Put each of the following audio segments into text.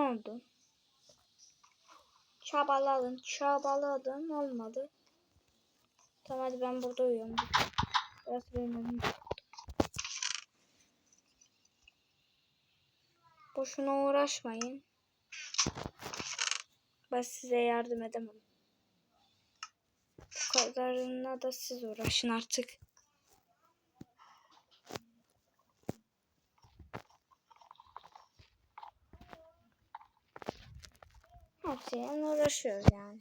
oldu? Çabaladım, çabaladım. Olmadı. Tamam hadi ben burada uyuyorum. Biraz benim. Boşuna uğraşmayın. Ben size yardım edemem. Bu kadarına da siz uğraşın artık. Hepsiyle uğraşıyoruz yani.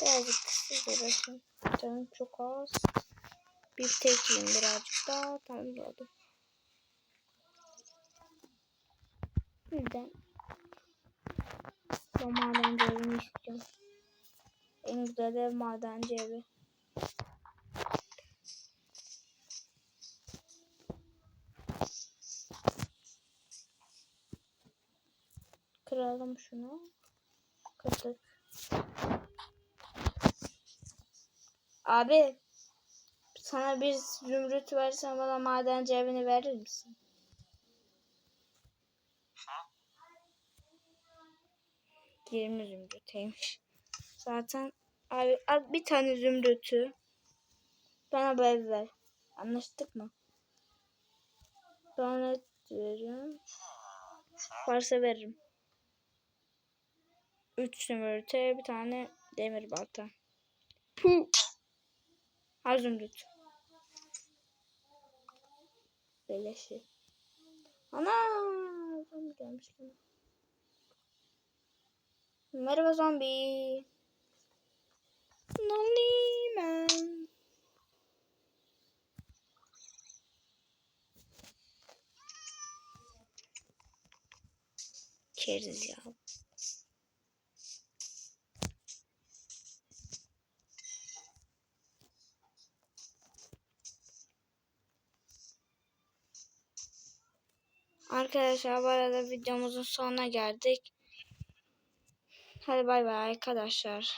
Birazcık siz uğraşın. Canım çok az. Bir tek yiyeyim birazcık daha. Tamam oldu. Birden. Ben madenci evini istiyorum. En güzel ev madenci evi. Kıralım şunu. Kırdık. Abi sana bir zümrüt versem bana madenci evini verir misin? Yirmi zümrüteymiş. Zaten abi al bir tane zümrütü bana bu ver. Anlaştık mı? Bana veriyorum. Varsa veririm. Üç zümrüte bir tane demir balta. Puh. Al zümrüt. Beleşi. Ana! Zombi gelmiş. Merhaba zombi. Lonely man. Keriz ya. Arkadaşlar bu arada videomuzun sonuna geldik. Hadi bay bay arkadaşlar.